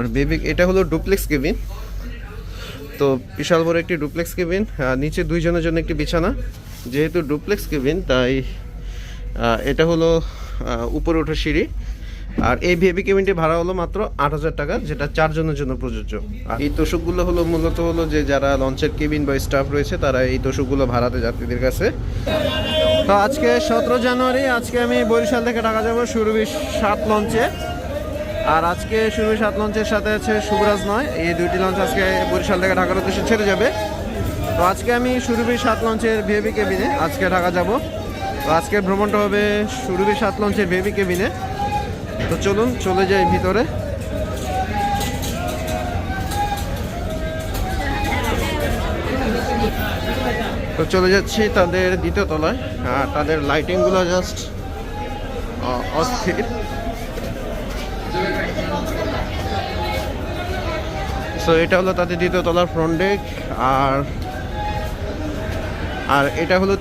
আর baby এটা হলো duplex cabin তো বিশাল বড় একটি ডুপ্লেক্স কেবিন আর নিচে দুইজনের জন্য একটি বিছানা। যেহেতু ডুপ্লেক্স কেবিন তাই এটা হলো উপরে ওঠা সিঁড়ি। আর এই বেবি কেবিনটি ভাড়া হলো মাত্র আট হাজার টাকা, যেটা চারজনের জন্য প্রযোজ্য। আর এই তোষকগুলো হলো মূলত হলো যে, যারা লঞ্চের কেবিন বা স্টাফ রয়েছে, তারা এই তোষকগুলো ভাড়াতে যাত্রীদের কাছে। তো আজকে সতেরো জানুয়ারি, আজকে আমি বরিশাল থেকে ঢাকা যাব, সুরভি সাত লঞ্চে আর আজকে সুরভি সাত লঞ্চের সাথে আছে শুভরাজ নয়। এই দুইটি লঞ্চ আজকে বরিশাল থেকে ঢাকার উদ্দেশ্যে ছেড়ে যাবে। তো আজকে আমি সুরভি সাত লঞ্চের ভিএবি কেবিনে আজকে ঢাকা যাব। তো আজকের ভ্রমণটা হবে সুরভি সাত লঞ্চের ভিএবি কেবিনে তো চলুন, চলে যাই ভিতরে। তো চলে যাচ্ছি তাদের দ্বিতীয় তলায়। আর তাদের লাইটিংগুলো জাস্ট অস্থির। সো এটা হলো তাদের দ্বিতীয় তলার ফ্রন্ট ডেক আর আর এটা হলো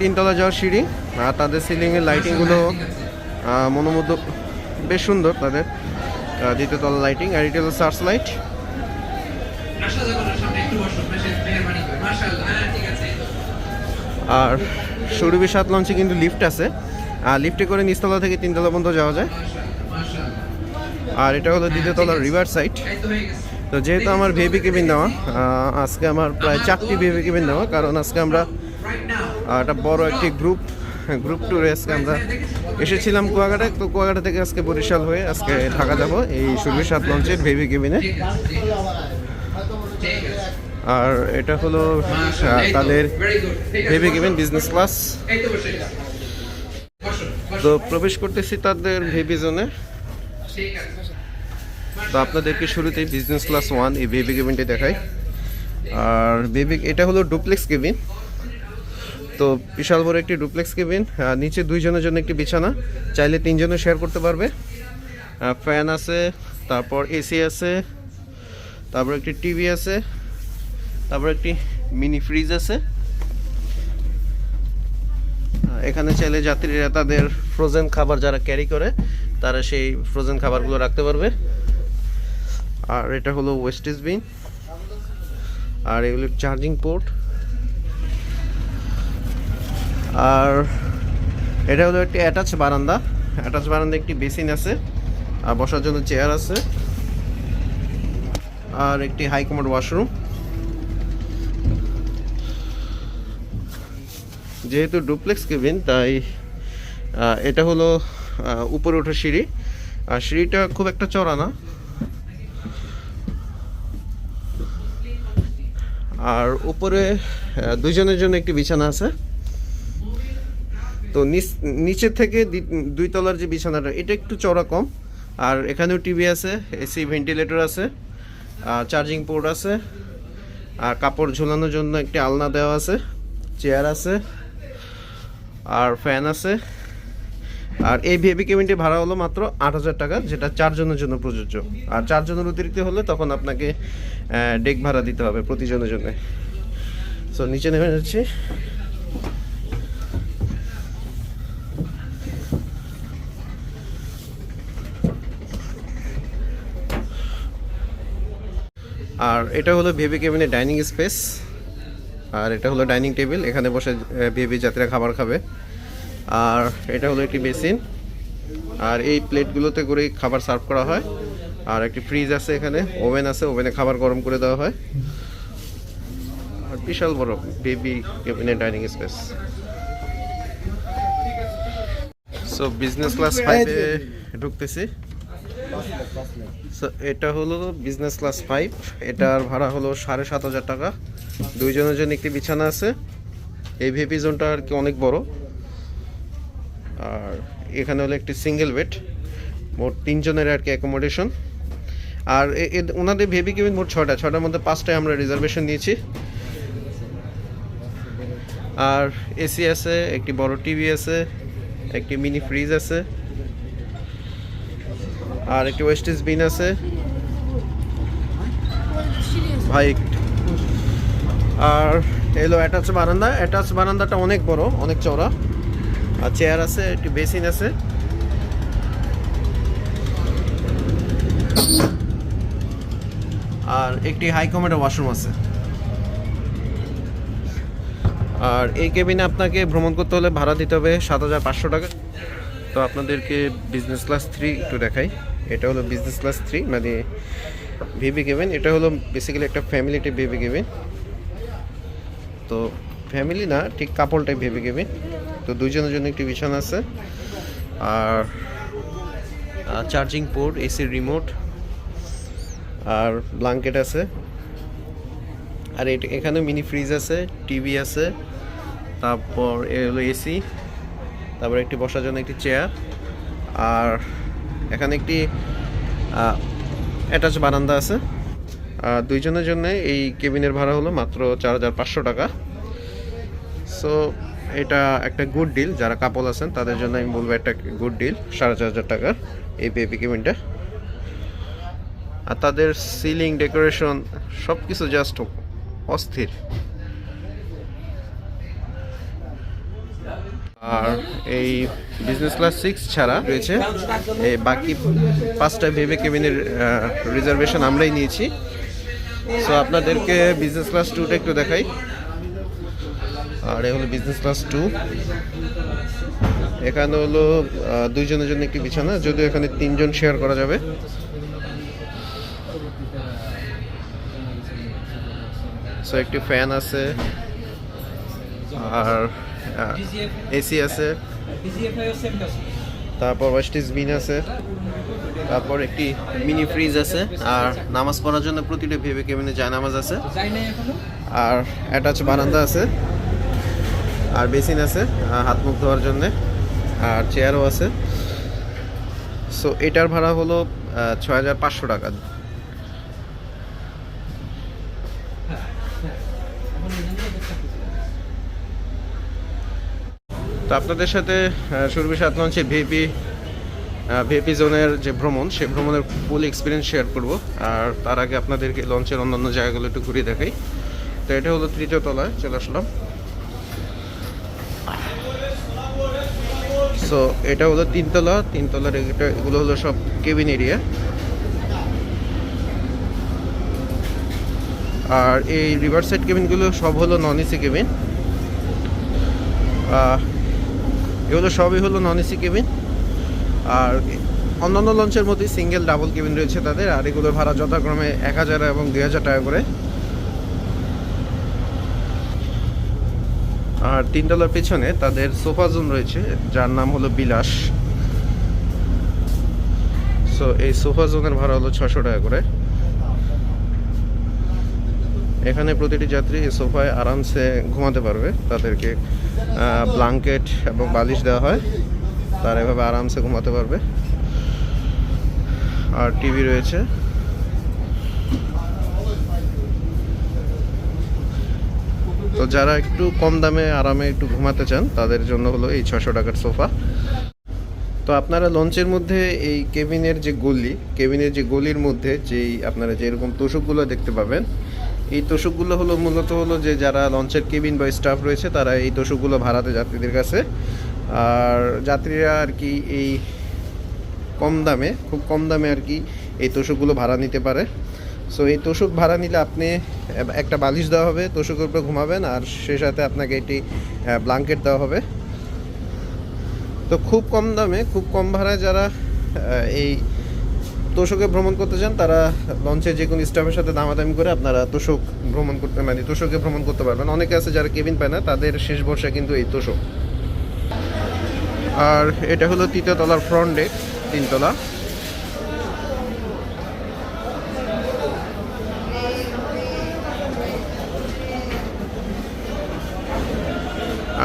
তিনতলা যাওয়ার সিঁড়ি, আর তাদের সিলিংয়ের লাইটিংগুলো মনোমুগ্ধ, বেশ সুন্দর তাদের দ্বিতীয় তলা লাইটিং আর এটা হলো সার্চ লাইট আর সুরভি সাত লঞ্চে কিন্তু লিফট আছে, আর লিফটে করে নিচতলা থেকে তিনতলা পর্যন্ত যাওয়া যায়। আর এটা হলো দ্বিতীয় তলার রিভার সাইড তো যেহেতু আমার ভিভি কেবিন নেওয়া আজকে আমার প্রায় চারটি ভিভি কেবিন নেওয়া কারণ আজকে আমরা একটা বড় একটি গ্রুপ গ্রুপ ট্যুরে আজকে আমরা এসেছিলাম কুয়াকাটায় তো কুয়াকাটা থেকে আজকে বরিশাল হয়ে আজকে ঢাকা যাব এই সাত লঞ্চের ভিভি কেবিনে আর এটা হলো তাদের ঠিক কেবিন বিজনেস ক্লাস তো প্রবেশ করতেছি তাদের ভিভি জোনে। তো আপনাদেরকে শুরুতেই বিজনেস ক্লাস ওয়ান এই বেবি কেবিনটি দেখাই। আর বেবি এটা হলো ডুপ্লেক্স কেবিন তো বিশাল বড় একটি ডুপ্লেক্স কেবিন নিচে দুইজনের জন্য একটি বিছানা, চাইলে তিনজনে শেয়ার করতে পারবে। ফ্যান আছে, তারপর এসি আছে, তারপর একটি টিভি আছে, তারপর একটি মিনি ফ্রিজ আছে। এখানে চাইলে যাত্রীরা তাদের ফ্রোজেন খাবার যারা ক্যারি করে, তারা সেই ফ্রোজেন খাবারগুলো রাখতে পারবে। আর এটা হলো ওয়েস্টেজ বিন আর এগুলো চার্জিং পোর্ট আর এটা হলো একটি অ্যাটাচ বারান্দা। অ্যাটাচ বারান্দা একটি বেসিন আছে। আর বসার জন্য চেয়ার আছে। আর একটি হাই কমোড ওয়াশরুম যেহেতু ডুপ্লেক্স কেবিন তাই এটা হলো উপরে ওঠা সিঁড়ি। আর সিঁড়িটা খুব একটা চড়া না। আর উপরে আহ, দুইজনের জন্য একটি বিছানা আছে। তো নিচ- থেকে দুই তলার যে বিছানাটা এটা একটু চড়া কম। আর এখানেও টিভি আছে এসি ভেন্টিলেটর আছে চার্জিং পোর্ট আছে আর কাপড় ঝোলানোর জন্য একটি আলনা দেওয়া আছে চেয়ার আছে আর ফ্যান আছে। আর এই ভিএবি কেবিনটি ভাড়া হলো মাত্র আট হাজার টাকা, যেটা চারজনের জন্য প্রযোজ্য। আর চারজনের অতিরিক্ত হলে তখন আপনাকে ডেক ভাড়া দিতে হবে প্রতিজনের জন্য। সো নিচে নেমে যাচ্ছি। আর এটা হলো বেবি কেবিনের ডাইনিং স্পেস। আর এটা হলো ডাইনিং টেবিল, এখানে বসে বেবি যাত্রীরা খাবার খাবে। আর এটা হলো একটি বেসিন আর এই প্লেটগুলোতে করে খাবার সার্ভ করা হয়। আর একটি ফ্রিজ আছে এখানে ওভেন আছে ওভেনে খাবার গরম করে দেওয়া হয়। আর বিশাল বড় বেবি কেবিনের dining space. So business class ফাইভে ঢুকতেছি। So, এটা হলো বিজনেস ক্লাস ফাইভ এটার ভাড়া হলো সাড়ে সাত হাজার টাকা। দুইজনের জন্য একটি বিছানা আছে। এই ভিপি জোনটা আর কি অনেক বড়। আর এখানে হলো একটি সিঙ্গেল বেড মোট তিনজনের আর কি অ্যাকোমোডেশন আর ওনাদের ভেবি কেবিন মোট ছটা, ছটার মধ্যে পাঁচটায় আমরা রিজার্ভেশন নিয়েছি। আর এসি আছে, একটি বড় টিভি আছে, একটি মিনি ফ্রিজ আছে, আর একটি ওয়েস্টেজ বিন আছে। ভাই, আর এলো অ্যাটাচ বারান্দা। অ্যাটাচ বারান্দাটা অনেক বড়, অনেক চওড়া। আর চেয়ার আছে, একটি বেসিন আছে। আর একটি হাই কমেডের ওয়াশরুম আছে। আর এই কেবিনে আপনাকে ভ্রমণ করতে হলে ভাড়া দিতে হবে সাত হাজার পাঁচশো টাকা। তো আপনাদেরকে বিজনেস ক্লাস থ্রি একটু দেখাই। এটা হলো বিজনেস ক্লাস থ্রি মানে ভিভি কেবিন এটা হলো বেসিক্যালি একটা ফ্যামিলি টাইপ ভিভি কেবিন তো ফ্যামিলি না, ঠিক কাপড় টাইপ ভেবে কেবিন তো দুইজনের জন্য একটি বিছানা আছে। আর চার্জিং পোর্ট এসির রিমোট আর ব্লাঙ্কেট আছে। আর এখানে মিনি ফ্রিজ আছে টিভি আছে, তারপর হলো এসি তারপর একটি বসার জন্য একটি চেয়ার আর এখানে একটি অ্যাটাচ বারান্দা আছে। আর দুইজনের জন্য এই কেবিনের ভাড়া হলো মাত্র চার হাজার পাঁচশো টাকা। সো এটা একটা গুড ডিল যারা কাপল আছেন, তাদের জন্য আমি বলব একটা গুড ডিল সাড়ে চার হাজার টাকার এই পেপি কেবিনটা। আর তাদের সিলিং ডেকোরেশন সব কিছু জাস্ট অস্থির। আর এই বিজনেস ক্লাস সিক্স ছাড়া রয়েছে, এই বাকি পাঁচটা ভেবে কেবিনের রিজার্ভেশন আমরাই নিয়েছি। সো আপনাদেরকে বিজনেস ক্লাস টুটা একটু দেখাই। আর এ হলো বিজনেস ক্লাস টু এখানে হলো দুইজনের জন্য একটি বিছানা, যদিও এখানে তিনজন শেয়ার করা যাবে। সো একটি ফ্যান আছে, আর এসি আছে। তারপর ওয়েস্টিজ বিন আছে। তারপর একটি মিনি ফ্রিজ আছে, আর নামাজ পড়ার জন্য প্রতিটা ভেবে কেবিনে যায় নামাজ আছে। আর অ্যাটাচ বারান্দা আছে। আর বেসিন আছে হাত মুখ ধোয়ার জন্য, আর চেয়ারও আছে। সো এটার ভাড়া হলো ছয় হাজার পাঁচশো টাকা। তো আপনাদের সাথে সুরভি সাত লঞ্চের ভিপি ভিপি জোনের যে ভ্রমণ সেই ভ্রমণের ফুল এক্সপিরিয়েন্স শেয়ার করব। আর তার আগে আপনাদেরকে লঞ্চের অন্যান্য জায়গাগুলো একটু ঘুরিয়ে দেখাই। তো এটা হলো তৃতীয় তলায়, চলে আসলাম। সো এটা হলো তিনতলা, তিনতলার এটা, এগুলো হলো সব কেবিন এরিয়া আর এই রিভার সাইড কেবিনগুলো সব হলো নন এসি কেবিন এগুলো সবই হলো নন এসি কেবিন আর অন্যান্য লঞ্চের মধ্যেই সিঙ্গেল ডাবল কেবিন রয়েছে তাদের, আর এগুলোর ভাড়া যথাক্রমে এক হাজার এবং দুই হাজার টাকা করে। আর তিনতলার পেছনে তাদের সোফা জোন রয়েছে, যার নাম হলো বিলাস। সো এই সোফা জোনের ভাড়া হলো ছশো টাকা করে। এখানে প্রতিটি যাত্রী এই সোফায় আরামসে ঘুমাতে পারবে। তাদেরকে ব্লাঙ্কেট এবং বালিশ দেওয়া হয়। তারা এভাবে আরামসে ঘুমাতে পারবে। আর টিভি রয়েছে। তো যারা একটু কম দামে আরামে একটু ঘুমাতে চান, তাদের জন্য হলো এই ছশো টাকার সোফা। তো আপনারা লঞ্চের মধ্যে এই কেবিনের যে গলি, কেবিনের যে গলির মধ্যে যেই আপনারা যেরকম তোষকগুলো দেখতে পাবেন, এই তোষকগুলো হলো মূলত হলো যে যারা লঞ্চের কেবিন বা স্টাফ রয়েছে, তারা এই তোষকগুলো ভাড়াতে যাত্রীদের কাছে। আর যাত্রীরা আর কি এই কম দামে, খুব কম দামে আর কি এই তোষকগুলো ভাড়া নিতে পারে। সো এই তোষক ভাড়া নিলে আপনি একটা বালিশ দেওয়া হবে, তোষকের উপরে ঘুমাবেন, আর সে সাথে আপনাকে এটি ব্লাঙ্কেট দেওয়া হবে। তো খুব কম দামে, খুব কম ভাড়ায় যারা এই তোষকে ভ্রমণ করতে চান, তারা লঞ্চে যে কোনো স্টাফের সাথে দামাদামি করে আপনারা তোষক ভ্রমণ করতে মানে তোষকে ভ্রমণ করতে পারবেন। অনেকে আছে যারা কেবিন পায় না, তাদের শেষ ভরসা কিন্তু এই তোষক। আর এটা হলো তলার ফ্রন্ট ডেক তিনতলা।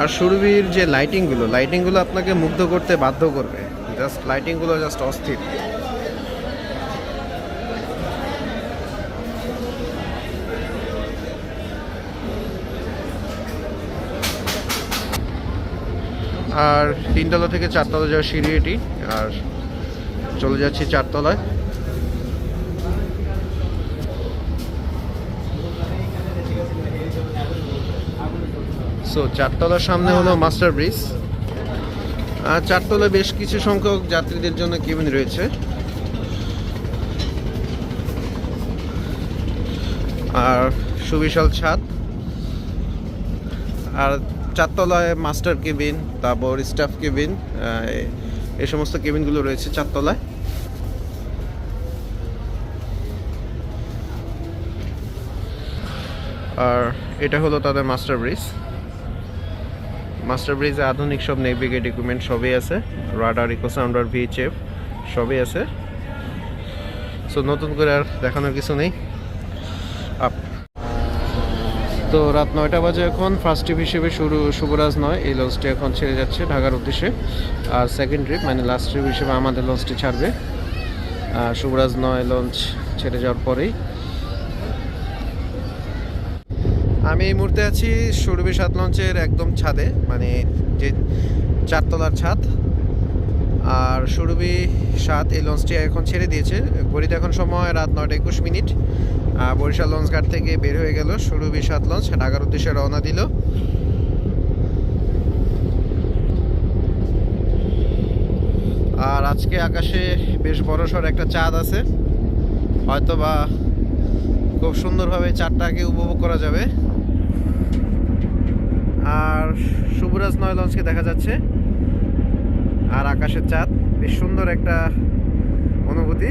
আর সুরভির যে লাইটিংগুলো লাইটিংগুলো আপনাকে মুগ্ধ করতে বাধ্য করবে। জাস্ট লাইটিংগুলো জাস্ট অস্থির। আর তিনতলা থেকে চারতলা যাওয়ার সিঁড়ি এটি, আর চলে যাচ্ছি চারতলায়। সো চারতলার সামনে হলো মাস্টার ব্রিজ আর চারতলায় বেশ কিছু সংখ্যক যাত্রীদের জন্য কেবিন রয়েছে। আর সুবিশাল ছাদ। আর চারতলায় মাস্টার কেবিন তারপর স্টাফ কেবিন এই সমস্ত কেবিনগুলো রয়েছে চারতলায়। আর এটা হলো তাদের মাস্টার ব্রিজ মাস্টার ব্রিজে আধুনিক সব নেভিগেট ইকুইপমেন্ট সবই আছে। রাডার ইকো সাউন্ডার ভিএচএফ সবই আছে। সো নতুন করে আর দেখানোর কিছু নেই। আপ। তো রাত নয়টা বাজে এখন। ফার্স্ট ট্রিপ হিসেবে শুরু, শুভরাজ নয়। এই লঞ্চটি এখন ছেড়ে যাচ্ছে ঢাকার উদ্দেশ্যে। আর সেকেন্ড ট্রিপ মানে লাস্ট ট্রিপ হিসেবে আমাদের লঞ্চটি ছাড়বে। আর শুভরাজ নয় লঞ্চ ছেড়ে যাওয়ার পরেই। আমি এই মুহূর্তে আছি সুরভি সাত লঞ্চের একদম ছাদে মানে যে চারতলার ছাদ। আর সুরভি সাত এই লঞ্চটি এখন ছেড়ে দিয়েছে। ঘড়িতে এখন সময় রাত নয়টা একুশ মিনিট। বরিশাল লঞ্চ ঘাট থেকে বের হয়ে গেল সুরভি সাত লঞ্চ, ঢাকার উদ্দেশ্যে রওনা দিল। আর আজকে আকাশে বেশ বড় বড়সড় একটা চাঁদ আছে। হয়তোবা খুব সুন্দরভাবে চাঁদটাকে উপভোগ করা যাবে। আর সুবরাজ নয় লঞ্চকে দেখা যাচ্ছে। আর আকাশের চাঁদ, বেশ সুন্দর একটা অনুভূতি।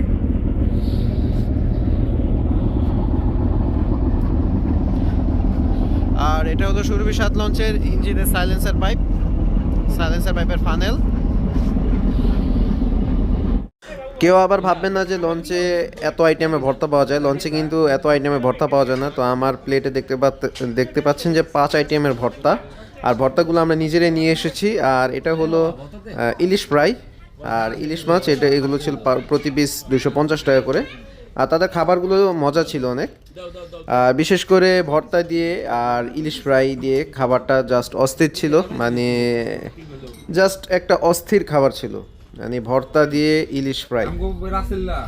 আর এটা হলো সুরভি সাত লঞ্চের ইঞ্জিনের সাইলেন্সার পাইপ সাইলেন্সার পাইপের ফানেল কেউ আবার ভাববেন না যে লঞ্চে এত আইটেমে ভর্তা পাওয়া যায়। লঞ্চে কিন্তু এত আইটেমে ভর্তা পাওয়া যায় না। তো আমার প্লেটে দেখতে দেখতে পাচ্ছেন যে পাঁচ আইটেমের ভর্তা। আর ভর্তাগুলো আমরা নিজেরাই নিয়ে এসেছি। আর এটা হলো ইলিশ ফ্রাই। আর ইলিশ মাছ, এটা, এগুলো ছিল প্রতি পিস দুশো পঞ্চাশ টাকা করে। আর তাদের খাবারগুলো মজা ছিল অনেক। বিশেষ করে ভর্তা দিয়ে আর ইলিশ ফ্রাই দিয়ে খাবারটা জাস্ট অস্থির ছিল। মানে জাস্ট একটা অস্থির খাবার ছিল। মানে ভর্তা দিয়ে ইলিশ ফ্রাই। আমগো রাসেল্লা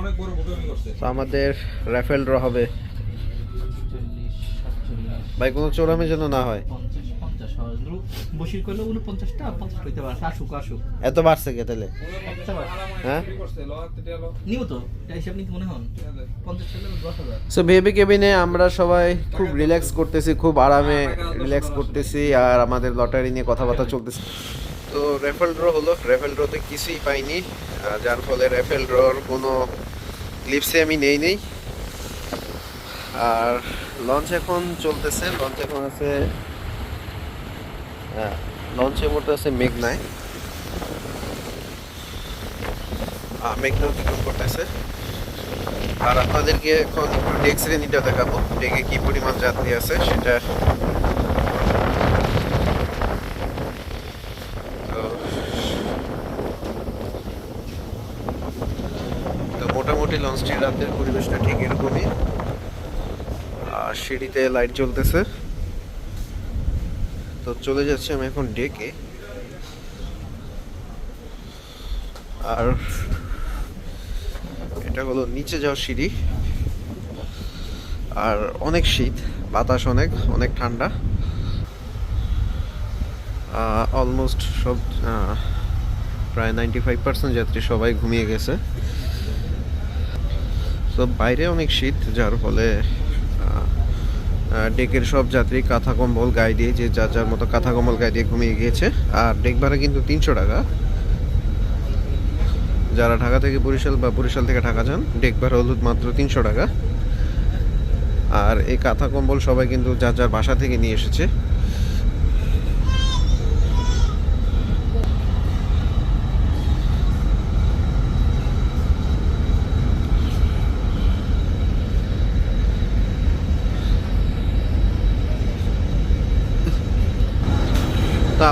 অনেক বড় ভূমি করছে। তো আমাদের র্যাফেল ড্র হবে। ভাই কোনো চোরামি যেন না হয়। এত বাড়ছে কে তাহলে? হ্যাঁ? মনে সো বেবি কেবিনে আমরা সবাই খুব রিল্যাক্স করতেছি খুব আরামে রিল্যাক্স করতেছি আর আমাদের লটারি নিয়ে কথাবার্তা চলতেছে। তো রেফেল ড্র হলো। রেফেল ড্রতে কিছুই পাইনি। যার ফলে রেফেল ড্রর কোনো ক্লিপসে আমি নেই নেই। আর লঞ্চ এখন চলতেছে। লঞ্চ এখন আছে হ্যাঁ লঞ্চের মধ্যে আছে মেঘনায়। মেঘনা অতিক্রম করতেছে। আর আপনাদেরকে এখন ডেক শ্রেণীটা দেখাবো। ডেকে কি পরিমাণ যাত্রী আছে সেটা তো তো লঞ্চটির রাতের পরিবেশটা ঠিক এরকমই। আর সিঁড়িতে লাইট জ্বলতেছে। তো চলে যাচ্ছি আমি এখন ডেকে। আর এটা হলো নিচে যাওয়ার সিঁড়ি। আর অনেক শীত, বাতাস অনেক অনেক ঠান্ডা। অলমোস্ট সব প্রায় নাইনটি ফাইভ পার্সেন্ট যাত্রী সবাই ঘুমিয়ে গেছে। তো বাইরে অনেক শীত, যার ফলে ডেকের সব যাত্রী কাঁথা কম্বল গায়ে দিয়ে যে যার যার মতো কাঁথা কম্বল গায়ে দিয়ে ঘুমিয়ে গিয়েছে। আর ডেক ভাড়া কিন্তু তিনশো টাকা। যারা ঢাকা থেকে বরিশাল বা বরিশাল থেকে ঢাকা যান, ডেক ভাড়া হলো মাত্র তিনশো টাকা। আর এই কাঁথা কম্বল সবাই কিন্তু যার যার বাসা থেকে নিয়ে এসেছে।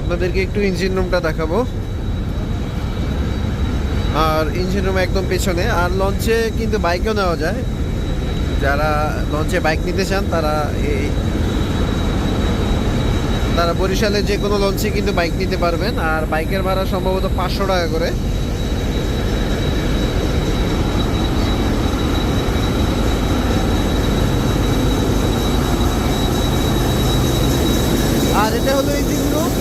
আপনাদেরকে একটু ইঞ্জিন রুমটা দেখাবো। আর ইঞ্জিন রুম একদম পেছনে। আর লঞ্চে কিন্তু বাইকও নেওয়া যায়। যারা লঞ্চে বাইক নিতে চান, তারা এই তারা বরিশালে যে কোনো লঞ্চে কিন্তু বাইক নিতে পারবেন। আর বাইকের ভাড়া সম্ভবত পাঁচশো টাকা করে আর এটা হলো ইঞ্জিন রুম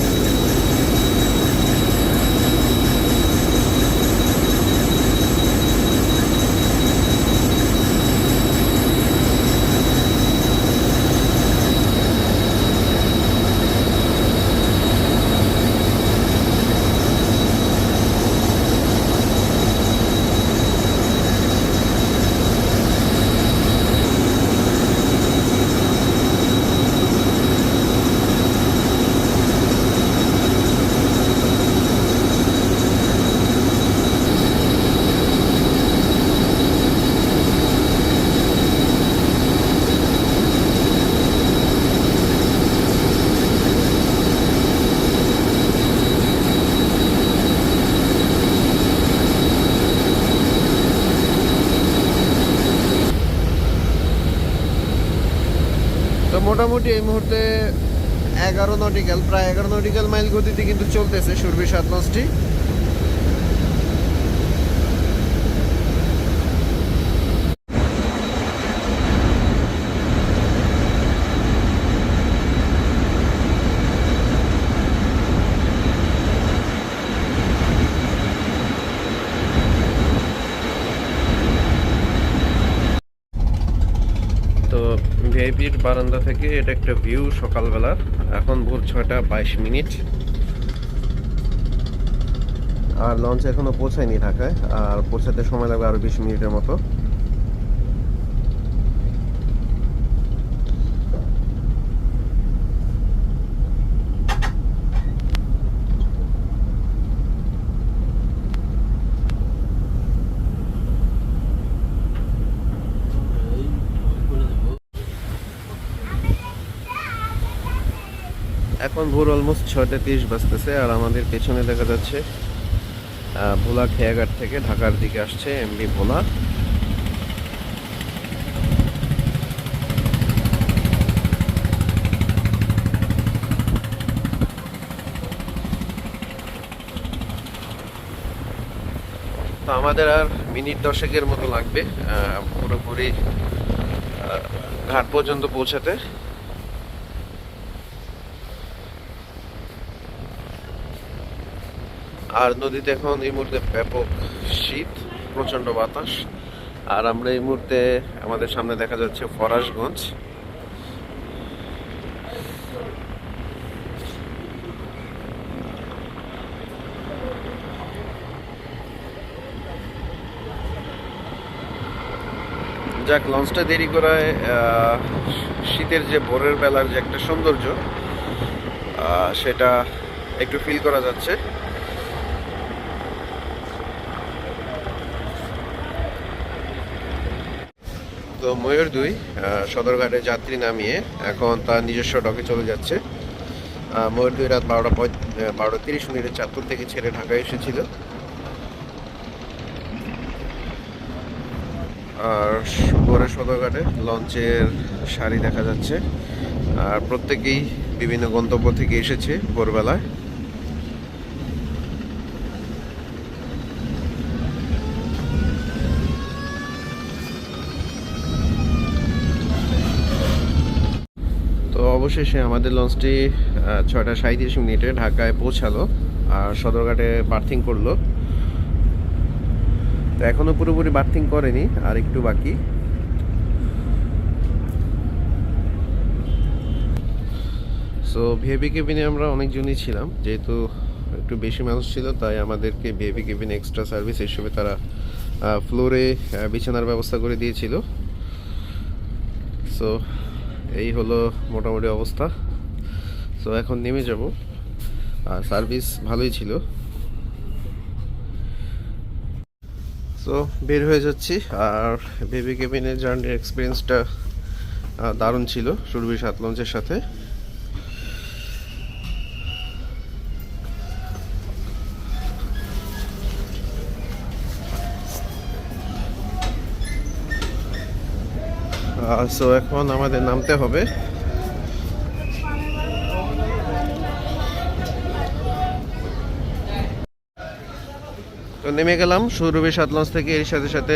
তো মোটামুটি এই মুহূর্তে এগারো নটিক্যাল প্রায় এগারো নটিক্যাল মাইল গতিতে কিন্তু চলতেছে সুরভি সাত লঞ্চটি তো ভিআইপির বারান্দা থেকে এটা একটা ভিউ সকালবেলার। এখন ভোর ছয়টা বাইশ মিনিট। আর লঞ্চ এখনও পৌঁছায়নি ঢাকায়, আর পৌঁছাতে সময় লাগবে আরও বিশ মিনিটের মতো। এখন ভোর অলমোস্ট ছয়টা তিরিশ বাজতেছে আর আমাদের পেছনে দেখা যাচ্ছে ভোলা খেয়াঘাট থেকে ঢাকার দিকে আসছে এমবি ভোলা। তো আমাদের আর মিনিট দশেকের মতো লাগবে পুরোপুরি ঘাট পর্যন্ত পৌঁছাতে। আর নদীতে এখন এই মুহূর্তে ব্যাপক শীত প্রচণ্ড বাতাস। আর আমরা এই মুহূর্তে আমাদের সামনে দেখা যাচ্ছে ফরাসগঞ্জ। যাক, লঞ্চটা দেরি করায় শীতের যে ভোরের বেলার যে একটা সৌন্দর্য সেটা একটু ফিল করা যাচ্ছে তো ময়ূর দুই সদরঘাটে যাত্রী নামিয়ে এখন তার নিজস্ব ডকে চলে যাচ্ছে। ময়ূর দুই রাত বারোটা বারোটা তিরিশ মিনিটে চাঁদপুর থেকে ছেড়ে ঢাকায় এসেছিল। আর ভোরের সদরঘাটে লঞ্চের শাড়ি দেখা যাচ্ছে। আর প্রত্যেকেই বিভিন্ন গন্তব্য থেকে এসেছে ভোরবেলায় তো অবশেষে আমাদের লঞ্চটি ছয়টা সাঁত্রিশ মিনিটে ঢাকায় পৌঁছালো আর সদরঘাটে বার্থিং করল। তো এখনও পুরোপুরি বার্থিং করেনি, আর একটু বাকি। সো ভিএবি কেবিনে আমরা অনেকজনই ছিলাম, যেহেতু একটু বেশি মানুষ ছিল, তাই আমাদেরকে ভিএবি কেবিনে এক্সট্রা সার্ভিস হিসেবে তারা ফ্লোরে বিছানার ব্যবস্থা করে দিয়েছিল। সো এই হলো মোটামুটি অবস্থা। তো এখন নেমে যাব। আর সার্ভিস ভালোই ছিল। তো বের হয়ে যাচ্ছি। আর বেবি কেবিনের জার্নির এক্সপিরিয়েন্সটা দারুণ ছিল। সুরভি সাত লঞ্চের সাথে। সো এখন আমাদের নামতে হবে। তো নেমে গেলাম সৌরভী সাত লঞ্চ থেকে এর সাথে সাথে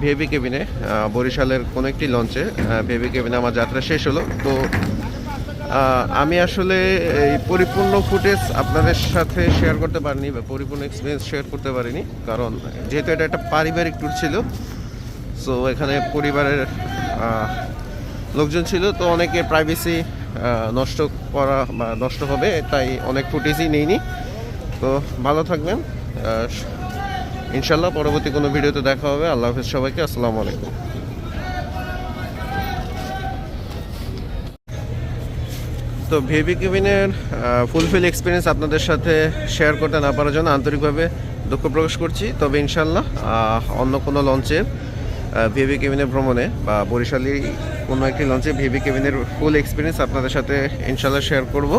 ভিএবি কেবিনে বরিশালের কোনো একটি লঞ্চে ভিএবি কেবিনে আমার যাত্রা শেষ হলো। তো আমি আসলে এই পরিপূর্ণ ফুটেজ আপনাদের সাথে শেয়ার করতে পারিনি বা পরিপূর্ণ এক্সপিরিয়েন্স শেয়ার করতে পারিনি, কারণ যেহেতু এটা একটা পারিবারিক ট্যুর ছিল সো এখানে পরিবারের লোকজন ছিল, তো অনেকে প্রাইভেসি নষ্ট করা বা নষ্ট হবে, তাই অনেক ফুটেজই নেইনি। তো ভালো থাকবেন। ইনশাল্লাহ পরবর্তী কোনো ভিডিওতে দেখা হবে। আল্লাহ হাফিজ সবাইকে, আসসালামু আলাইকুম। তো ভিভি কেবিনের ফুলফিল এক্সপিরিয়েন্স আপনাদের সাথে শেয়ার করতে না পারার জন্য আন্তরিকভাবে দুঃখ প্রকাশ করছি। তবে ইনশাল্লাহ অন্য কোনো লঞ্চের ভিভি কেবিনের ভ্রমণে বা বরিশালী কোনো একটি লঞ্চে ভিভি কেবিনের ফুল এক্সপিরিয়েন্স আপনাদের সাথে ইনশাল্লাহ শেয়ার করব।